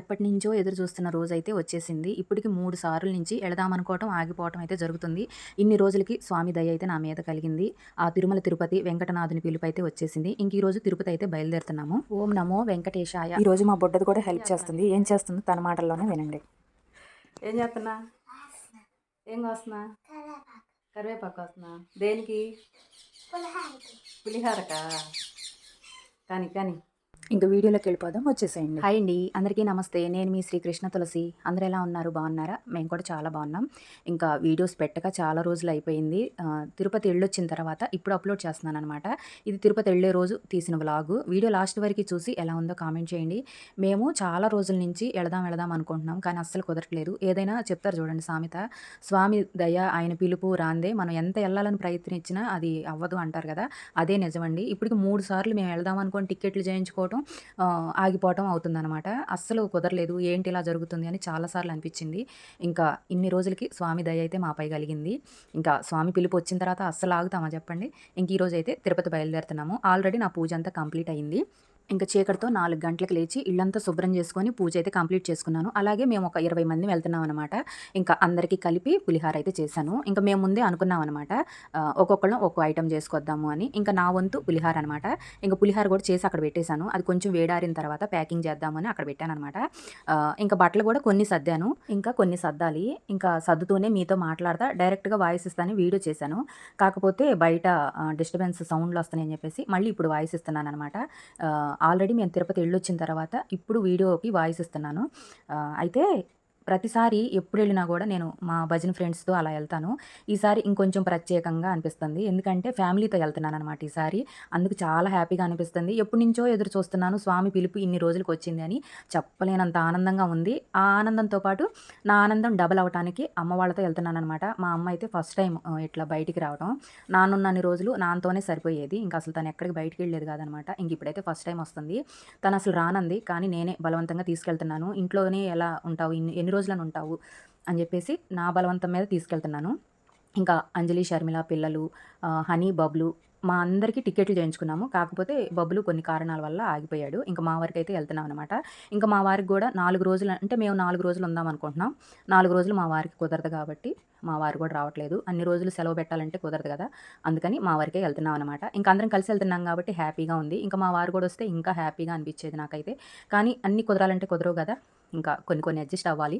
ఎప్పటి నుంచో ఎదురు చూస్తున్న రోజైతే వచ్చేసింది. ఇప్పటికి 3 సార్లు నుంచి ఎళదామనుకోవటం, ఆగిపోవటం అయితే జరుగుతుంది. ఇన్ని రోజులకి స్వామి దయ అయితే నా మీద కలిగింది. ఆ తిరుమల తిరుపతి వెంకటనాథుని పిలుపైతే వచ్చేసింది. ఇంక ఈరోజు తిరుపతి అయితే బయలుదేరుతున్నాము. ఓం నమో వెంకటేశాయ. ఈరోజు మా బుడ్డది కూడా హెల్ప్ చేస్తుంది. ఏం చేస్తుందో తన మాటల్లోనే వినండి. ఏం చేస్తున్నా? ఏం కోస్తున్నా? కరివేపాకు కోస్తున్నా. దేనికి? పులిహారకా? కానీ కానీ ఇంకా వీడియోలోకి వెళ్ళిపోదాం వచ్చేసేయండి. హాయ్ అండి. అందరికీ నమస్తే. నేను మీ శ్రీకృష్ణ తులసి. అందరు ఎలా ఉన్నారు? బాగున్నారా? మేము కూడా చాలా బాగున్నాం. ఇంకా వీడియోస్ పెట్టక చాలా రోజులు అయిపోయింది. తిరుపతి వెళ్ళొచ్చిన తర్వాత ఇప్పుడు అప్లోడ్ చేస్తున్నాను అనమాట ఇది తిరుపతి వెళ్ళే రోజు తీసిన వ్లాగు. వీడియో లాస్ట్ వరకు చూసి ఎలా ఉందో కామెంట్ చేయండి. మేము చాలా రోజుల నుంచి వెళదాం వెళదాం అనుకుంటున్నాం కానీ అస్సలు కుదరట్లేదు. ఏదైనా చెప్తారు చూడండి సామెత. స్వామి దయ ఆయన పిలుపు రాందే. మనం ఎంత వెళ్ళాలని ప్రయత్నించినా అది అవ్వదు అంటారు కదా. అదే నిజమండి. ఇప్పటికి మూడు సార్లు మేము వెళదాం అనుకోని టికెట్లు చేయించుకోవటం మాత్రం ఆగిపోవటం అవుతుందన్నమాట. అస్సలు కుదరలేదు ఏంటి ఇలా జరుగుతుంది అని చాలాసార్లు అనిపించింది. ఇంకా ఇన్ని రోజులకి స్వామి దయ అయితే మాపై కలిగింది. ఇంకా స్వామి పిలుపు వచ్చిన తర్వాత అస్సలు ఆగుతామా చెప్పండి. ఇంక ఈ రోజు అయితే తిరుపతి బయలుదేరుతున్నాము. ఆల్రెడీ నా పూజ అంతా కంప్లీట్ అయింది. ఇంకా చీకటితో నాలుగు గంటలకు లేచి ఇళ్ళంతా శుభ్రం చేసుకొని పూజ అయితే కంప్లీట్ చేసుకున్నాను. అలాగే మేము ఒక ఇరవై మంది వెళ్తున్నాం అనమాట ఇంకా అందరికీ కలిపి పులిహార అయితే చేశాను. ఇంకా మేము ముందే అనుకున్నాం అనమాట ఒక్కొక్కళ్ళం ఒక్కో ఐటెం చేసుకొద్దాము అని. ఇంకా నా వంతు పులిహార అనమాట ఇంకా పులిహార కూడా చేసి అక్కడ పెట్టేశాను. అది కొంచెం వేడారిన తర్వాత ప్యాకింగ్ చేద్దామని అక్కడ పెట్టాను అనమాట ఇంకా బట్టలు కూడా కొన్ని సర్దాను. ఇంకా కొన్ని సర్దాలి. ఇంకా సర్దుతూనే మీతో మాట్లాడతా డైరెక్ట్గా వాయిస్ ఇస్తాను వీడియో చేశాను. కాకపోతే బయట డిస్టర్బెన్స్ సౌండ్లు వస్తాయని చెప్పేసి మళ్ళీ ఇప్పుడు వాయిస్ ఇస్తున్నాను అనమాట ఆల్రెడీ మేము తిరుపతి వెళ్ళొచ్చిన తర్వాత ఇప్పుడు వీడియోకి వాయిస్ ఇస్తున్నాను. అయితే ప్రతిసారి ఎప్పుడు వెళ్ళినా కూడా నేను మా భజన ఫ్రెండ్స్తో అలా వెళ్తాను ఈసారి ఇంకొంచెం ప్రత్యేకంగా అనిపిస్తుంది. ఎందుకంటే ఫ్యామిలీతో వెళ్తున్నాను అనమాట ఈసారి. అందుకు చాలా హ్యాపీగా అనిపిస్తుంది. ఎప్పటి నుంచో ఎదురు చూస్తున్నాను. స్వామి పిలుపు ఇన్ని రోజులకు వచ్చింది అని చెప్పలేనంత ఆనందంగా ఉంది. ఆ ఆనందంతో పాటు నా ఆనందం డబల్ అవటానికి అమ్మ వాళ్ళతో వెళ్తున్నాను అనమాట మా అమ్మ అయితే ఫస్ట్ టైం ఇట్లా బయటికి రావడం నాన్నున్నన్ని రోజులు నాన్నతోనే సరిపోయేది. ఇంకా అసలు తను ఎక్కడికి బయటికి వెళ్ళేది కాదనమాట ఇంక ఇప్పుడైతే ఫస్ట్ టైం వస్తుంది. తను అసలు రానంది. కానీ నేనే బలవంతంగా తీసుకెళ్తున్నాను. ఇంట్లోనే ఎలా ఉంటావు? ఇన్ని ఎన్ని రోజులను ఉంటావు అని చెప్పేసి నా బలవంతం మీద తీసుకెళ్తున్నాను. ఇంకా అంజలి షర్మిల పిల్లలు హనీ బబ్లు మా అందరికీ టికెట్లు చేయించుకున్నాము. కాకపోతే బబ్బులు కొన్ని కారణాల వల్ల ఆగిపోయాడు. ఇంకా మా వారికి అయితే వెళ్తున్నాం అనమాట ఇంకా మా వారికి కూడా నాలుగు రోజులు అంటే మేము నాలుగు రోజులు ఉందాం అనుకుంటున్నాం. నాలుగు రోజులు మా వారికి కుదరదు కాబట్టి మా వారు కూడా రావట్లేదు. అన్ని రోజులు సెలవు పెట్టాలంటే కుదరదు కదా. అందుకని మా వారికే వెళ్తున్నాం అనమాట ఇంకా అందరం కలిసి వెళ్తున్నాం కాబట్టి హ్యాపీగా ఉంది. ఇంకా మా వారు కూడా వస్తే ఇంకా హ్యాపీగా అనిపించేది నాకైతే. కానీ అన్ని కుదరాలంటే కుదరవు కదా. ఇంకా కొన్ని కొన్ని అడ్జస్ట్ అవ్వాలి.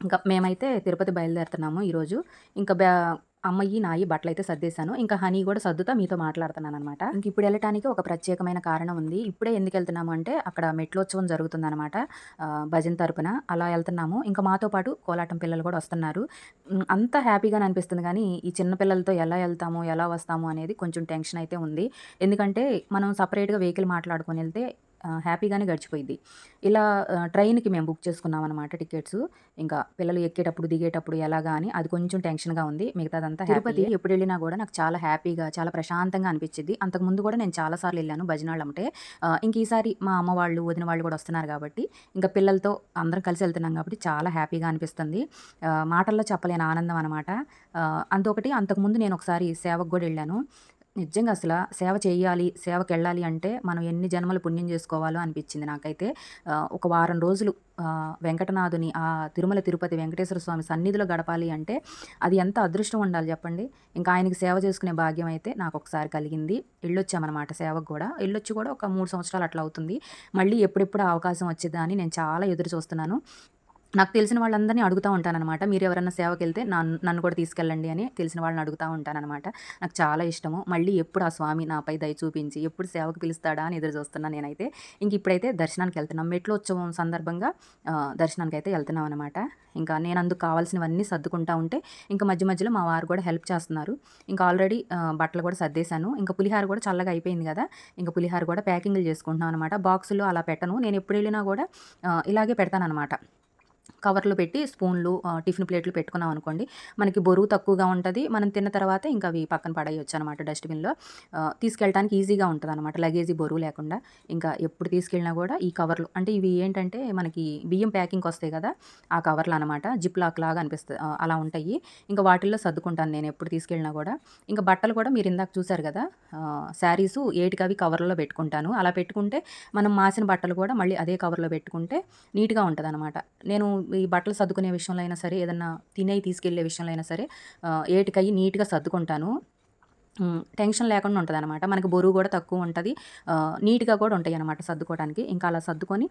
ఇంకా మేమైతే తిరుపతి బయలుదేరుతున్నాము ఈరోజు. ఇంకా బ్యా అమ్మయ్యి నాయి బట్టలు అయితే సర్దేశాను. ఇంకా హనీ కూడా సర్దుతా మీతో మాట్లాడుతున్నాను అనమాట ఇంక ఇప్పుడు వెళ్ళటానికి ఒక ప్రత్యేకమైన కారణం ఉంది. ఇప్పుడే ఎందుకు వెళ్తున్నాము అంటే అక్కడ మెట్లోత్సవం జరుగుతుందన్నమాట. భజన్ భజన తరపున అలా వెళ్తున్నాము. ఇంకా మాతో పాటు కోలాటం పిల్లలు కూడా వస్తున్నారు. అంత హ్యాపీగా అనిపిస్తుంది కానీ ఈ చిన్న పిల్లలతో ఎలా వెళ్తాము ఎలా వస్తాము అనేది కొంచెం టెన్షన్ అయితే ఉంది. ఎందుకంటే మనం సపరేట్గా వెహికల్ మాట్లాడుకొని వెళ్తే హ్యాపీగానే గడిచిపోయింది. ఇలా ట్రైన్కి మేము బుక్ చేసుకున్నాం అనమాట టికెట్స్. ఇంకా పిల్లలు ఎక్కేటప్పుడు దిగేటప్పుడు ఎలాగా అని అది కొంచెం టెన్షన్గా ఉంది. మిగతాదంతా తిరుపతి ఎప్పుడు వెళ్ళినా కూడా నాకు చాలా హ్యాపీగా చాలా ప్రశాంతంగా అనిపించింది. అంతకుముందు కూడా నేను చాలాసార్లు వెళ్ళాను భజనాళ్ళు అంటే ఇంక ఈసారి మా అమ్మ వాళ్ళు వదిన వాళ్ళు కూడా వస్తున్నారు కాబట్టి ఇంకా పిల్లలతో అందరం కలిసి వెళ్తున్నాం కాబట్టి చాలా హ్యాపీగా అనిపిస్తుంది. మాటల్లో చెప్పలేని ఆనందం అనమాట అంతొకటి అంతకుముందు నేను ఒకసారి సేవకు కూడా వెళ్ళాను. నిజంగా అసలు సేవ చేయాలి సేవకి వెళ్ళాలి అంటే మనం ఎన్ని జన్మలు పుణ్యం చేసుకోవాలో అనిపించింది నాకైతే. ఒక వారం రోజులు వెంకటనాథుని ఆ తిరుమల తిరుపతి వెంకటేశ్వర స్వామి సన్నిధిలో గడపాలి అంటే అది ఎంత అదృష్టం ఉండాలి చెప్పండి? ఇంకా ఆయనకి సేవ చేసుకునే భాగ్యం అయితే నాకు ఒకసారి కలిగింది. వెళ్ళొచ్చామన్నమాట సేవకు కూడా. వెళ్ళొచ్చి కూడా ఒక మూడు సంవత్సరాలు అట్లా అవుతుంది. మళ్ళీ ఎప్పుడెప్పుడు అవకాశం వచ్చేదా అని నేను చాలా ఎదురు చూస్తున్నాను. నాకు తెలిసిన వాళ్ళందరినీ అడుగుతూ ఉంటానన్నమాట. మీరు ఎవరైనా సేవకి వెళ్తే నన్ను నన్ను కూడా తీసుకెళ్ళండి అని తెలిసిన వాళ్ళని అడుగుతూ ఉంటానన్నమాట. నాకు చాలా ఇష్టము. మళ్ళీ ఎప్పుడు ఆ స్వామి నాపై దయ చూపించి ఎప్పుడు సేవకు పిలుస్తాడా అని ఎదురు చూస్తున్నాను నేనైతే. ఇంక ఇప్పుడైతే దర్శనానికి వెళ్తున్నాం. మెట్లోత్సవం సందర్భంగా దర్శనానికి అయితే వెళ్తున్నాం అనమాట ఇంకా నేను అందుకు కావాల్సినవన్నీ సర్దుకుంటా ఉంటే ఇంకా మధ్య మధ్యలో మా వారు కూడా హెల్ప్ చేస్తున్నారు. ఇంకా ఆల్రెడీ బట్టలు కూడా సర్దేశాను. ఇంకా పులిహార కూడా చల్లగా అయిపోయింది కదా ఇంకా పులిహార కూడా ప్యాకింగ్లు చేసుకుంటున్నాం అనమాట బాక్సులు అలా పెట్టను. నేను ఎప్పుడు వెళ్ళినా కూడా ఇలాగే పెడతాను అనమాట కవర్లో పెట్టి స్పూన్లు టిఫిన్ ప్లేట్లు పెట్టుకున్నాం అనుకోండి మనకి బరువు తక్కువగా ఉంటుంది. మనం తిన్న తర్వాత ఇంకా అవి పక్కన పడేయచ్చు అనమాట డస్ట్బిన్లో తీసుకెళ్ళడానికి ఈజీగా ఉంటుంది అనమాట లగేజీ బరువు లేకుండా. ఇంకా ఎప్పుడు తీసుకెళ్ళినా కూడా ఈ కవర్లు అంటే ఇవి ఏంటంటే మనకి బియ్యం ప్యాకింగ్కి వస్తాయి కదా ఆ కవర్లు అనమాట. జిప్ లాక్ లాగా అనిపిస్తుంది అలా ఉంటాయి. ఇంకా వాటిల్లో సర్దుకుంటాను నేను ఎప్పుడు తీసుకెళ్ళినా కూడా. ఇంకా బట్టలు కూడా మీరు ఇందాక చూసారు కదా శారీస్ ఏటికి అవి కవర్లో పెట్టుకుంటాను. అలా పెట్టుకుంటే మనం మాసిన బట్టలు కూడా మళ్ళీ అదే కవర్లో పెట్టుకుంటే నీట్గా ఉంటుంది అనమాట నేను ఈ బట్టలు సర్దుకునే విషయంలో అయినా సరే ఏదన్నా తినేవి తీసుకెళ్ళే విషయంలో అయినా సరే ఏటికయ్యి నీట్గా సర్దుకుంటాను. టెన్షన్ లేకుండా ఉంటుంది అనమాట మనకి బరువు కూడా తక్కువ ఉంటుంది. నీట్గా కూడా ఉంటాయి అనమాట సర్దుకోవడానికి ఇంకా అలా సర్దుకొని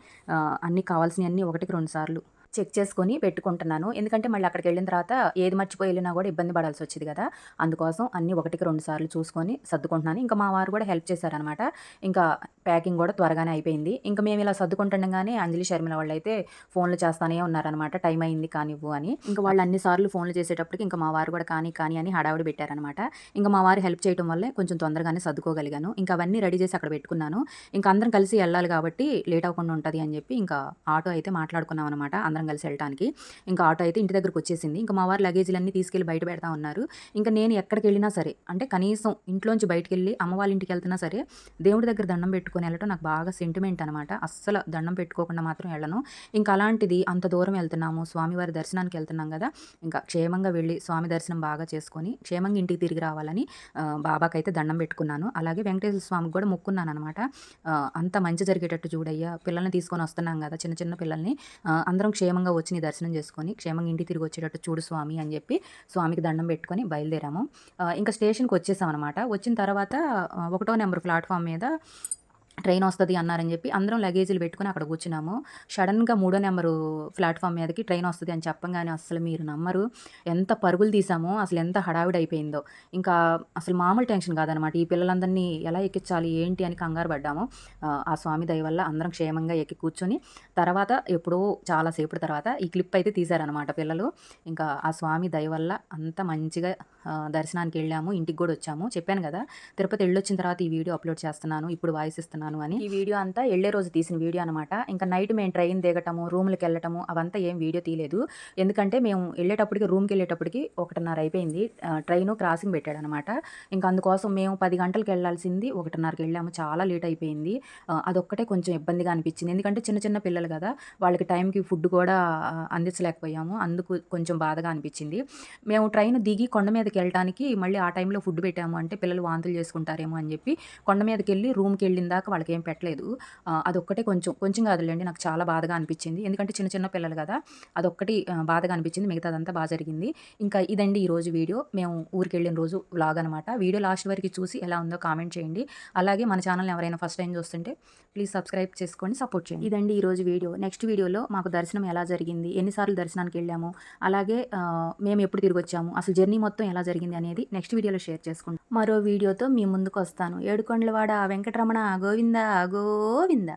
అన్నీ కావాల్సినవి అన్నీ ఒకటికి రెండు సార్లు చెక్ చేసుకొని పెట్టుకుంటున్నాను. ఎందుకంటే మళ్ళీ అక్కడికి వెళ్ళిన తర్వాత ఏది మర్చిపోయి వెళ్ళినా కూడా ఇబ్బంది పడాల్సి వచ్చేది కదా. అందుకోసం అన్నీ ఒకటికి రెండు సార్లు చూసుకొని సర్దుకుంటున్నాను. ఇంకా మా వారు కూడా హెల్ప్ చేశారనమాట ఇంకా ప్యాకింగ్ కూడా త్వరగానే అయిపోయింది. ఇంకా మేము ఇలా సర్దుకుంటుండగానే అంజలి షర్మిల వాళ్ళు అయితే ఫోన్లు చేస్తానే ఉన్నారనమాట టైం అయింది కానివ్వు అని. ఇంకా వాళ్ళు అన్ని సార్లు ఫోన్లు చేసేటప్పటికి ఇంకా మా వారు కూడా కానీ కానీ అని హడావిడి పెట్టారనమాట ఇంకా మా వారు హెల్ప్ చేయడం వల్లే కొంచెం తొందరగానే సర్దుకోగలిగాను. ఇంకా అవన్నీ రెడీ చేసి అక్కడ పెట్టుకున్నాను. ఇంకా అందరం కలిసి వెళ్ళాలి కాబట్టి లేట్ అవ్వకుండా ఉంటుంది అని చెప్పి ఇంకా ఆటో అయితే మాట్లాడుకున్నాం అనమాట అందరం కలిసి వెళ్ళడానికి ఇంకా ఆటో అయితే ఇంటి దగ్గరకు వచ్చేసింది. ఇంకా మా వారు లగేజీలన్నీ తీసుకెళ్ళి బయట పెడతా ఉన్నారు. ఇంకా నేను ఎక్కడికి వెళ్ళినా సరే అంటే కనీసం ఇంట్లోంచి బయటకు వెళ్ళి అమ్మ వాళ్ళ ఇంటికి వెళ్తున్నా సరే దేవుడి దగ్గర దండం పెట్టుకుని వెళ్ళటం నాకు బాగా సెంటిమెంట్ అనమాట. అస్సలు దండం పెట్టుకోకుండా మాత్రం వెళ్ళను. ఇంకా అలాంటిది అంత దూరం వెళ్తున్నాము స్వామివారి దర్శనానికి వెళ్తున్నాం కదా ఇంకా క్షేమంగా వెళ్ళి స్వామి దర్శనం బాగా చేసుకొని క్షేమంగా ఇంటికి తిరిగి రావాలని బాబాకైతే దండం పెట్టుకున్నాను. అలాగే వెంకటేశ్వర స్వామికి కూడా మొక్కున్నాను అనమాట అంత మంచి జరిగేటట్టు చూడయ్యా పిల్లల్ని తీసుకొని వస్తున్నాం కదా చిన్న చిన్న పిల్లల్ని అందరం క్షేమంగా వచ్చి నీ దర్శనం చేసుకొని క్షేమంగా ఇంటికి తిరిగి వచ్చేటట్టు చూడు స్వామి అని చెప్పి స్వామికి దండం పెట్టుకొని బయలుదేరాము. ఇంకా స్టేషన్కి వచ్చేసాం అనమాట వచ్చిన తర్వాత ఒకటో నెంబర్ ప్లాట్ఫామ్ మీద ట్రైన్ వస్తుంది అన్నారని చెప్పి అందరం లగేజీలు పెట్టుకుని అక్కడ కూర్చున్నాము. సడన్గా మూడో నెంబరు ప్లాట్ఫామ్ మీదకి ట్రైన్ వస్తుంది అని చెప్పంగానే అసలు మీరు నమ్మరు. ఎంత పరుగులు తీసామో అసలు ఎంత హడావిడి అయిపోయిందో. ఇంకా అసలు మామూలు టెన్షన్ కాదనమాట. ఈ పిల్లలందరినీ ఎలా ఎక్కించాలి ఏంటి అని కంగారు పడ్డాము. ఆ, స్వామి దయ వల్ల అందరం క్షేమంగా ఎక్కి కూర్చొని తర్వాత ఎప్పుడో చాలాసేపటి తర్వాత ఈ క్లిప్ అయితే తీశారనమాట పిల్లలు. ఇంకా ఆ స్వామి దయ వల్ల అంత మంచిగా దర్శనానికి వెళ్ళాము ఇంటికి కూడా వచ్చాము. చెప్పాను కదా తిరుపతి వెళ్ళొచ్చిన తర్వాత ఈ వీడియో అప్లోడ్ చేస్తున్నాను ఇప్పుడు వాయిస్ ఇస్తున్నాను అని. ఈ వీడియో అంతా వెళ్ళే రోజు తీసిన వీడియో అనమాట ఇంకా నైట్ మేము ట్రైన్ దిగటము రూమ్కి వెళ్ళటము అవంతా ఏం వీడియో తీయలేదు. ఎందుకంటే మేము వెళ్ళేటప్పటికి రూమ్కి వెళ్ళేటప్పటికి ఒకటిన్నర అయిపోయింది. ట్రైన్ క్రాసింగ్ పెట్టాడు అనమాట ఇంకా అందుకోసం మేము పది గంటలకు వెళ్ళాల్సింది ఒకటిన్నరకి వెళ్ళాము. చాలా లేట్ అయిపోయింది. అదొక్కటే కొంచెం ఇబ్బందిగా అనిపించింది. ఎందుకంటే చిన్న చిన్న పిల్లలు కదా వాళ్ళకి టైంకి ఫుడ్ కూడా అందించలేకపోయాము. అందుకు కొంచెం బాధగా అనిపించింది. మేము ట్రైన్ దిగి కొండ మీద మీదకి వెళ్ళడానికి మళ్ళీ ఆ టైంలో ఫుడ్ పెట్టాము. అంటే పిల్లలు వాంతులు చేసుకుంటారేమో అని చెప్పి కొండ మీదకి వెళ్ళి రూమ్కి వెళ్ళిన దాకా వాళ్ళకి ఏం పెట్టలేదు అదొక్కటే కొంచెం కొంచెం కాదులేండి నాకు చాలా బాధగా అనిపించింది. ఎందుకంటే చిన్న చిన్న పిల్లలు కదా అదొక్కటి బాధగా అనిపించింది మిగతాదంతా బాగా జరిగింది. ఇంకా ఇదండి ఈరోజు వీడియో. మేము ఊరికి వెళ్ళిన రోజు వ్లాగ్ అనమాట వీడియో లాస్ట్ వరకు చూసి ఎలా ఉందో కామెంట్ చేయండి. అలాగే మన ఛానల్ని ఎవరైనా ఫస్ట్ టైం చూస్తుంటే ప్లీజ్ సబ్స్క్రైబ్ చేసుకొని సపోర్ట్ చేయండి. ఇదండి ఈ రోజు వీడియో. నెక్స్ట్ వీడియోలో మాకు దర్శనం ఎలా జరిగింది ఎన్నిసార్లు దర్శనానికి వెళ్ళాము అలాగే మేము ఎప్పుడు తిరిగి వచ్చాము అసలు జర్నీ మొత్తం ఎలా జరిగింది అనేది నెక్స్ట్ వీడియోలో షేర్ చేసుకుంటాం. మరో వీడియోతో మీ ముందుకు వస్తాను ఏడుకొండలవాడ వెంకటరమణ గోవింద గోవింద.